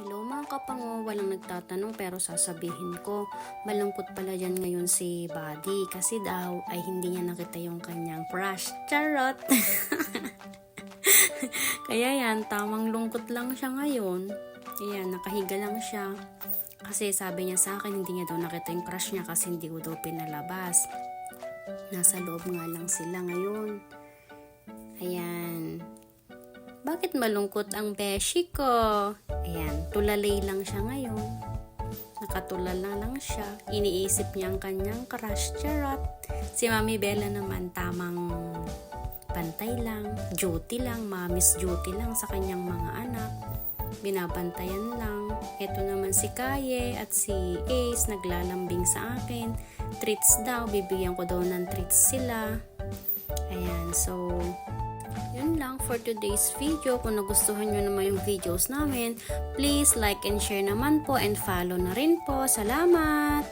Hello mga kapango, walang nagtatanong pero sasabihin ko, malungkot pala dyan ngayon si Buddy kasi daw ay hindi niya nakita yung kanyang crush. Charot! Kaya yan, tamang lungkot lang siya ngayon. Ayan, nakahiga lang siya. Kasi sabi niya sa akin, hindi niya daw nakita yung crush niya kasi hindi ko daw pinalabas. Nasa loob nga lang sila ngayon. Bakit malungkot ang beshi ko? Ayan, tulalay lang siya ngayon. Nakatulala lang siya. Iniisip niya ang kanyang crush charot. Si Mami Bella naman tamang pantay lang, duty lang, mami's duty lang sa kanyang mga anak. Binabantayan lang. Ito naman si Kaye at si Ace naglalambing sa akin. Treats daw, bibigyan ko daw ng treats sila. Ayan, so yun lang for today's video. Kung nagustuhan nyo naman yung videos namin, please like and share naman po and follow na rin po. Salamat!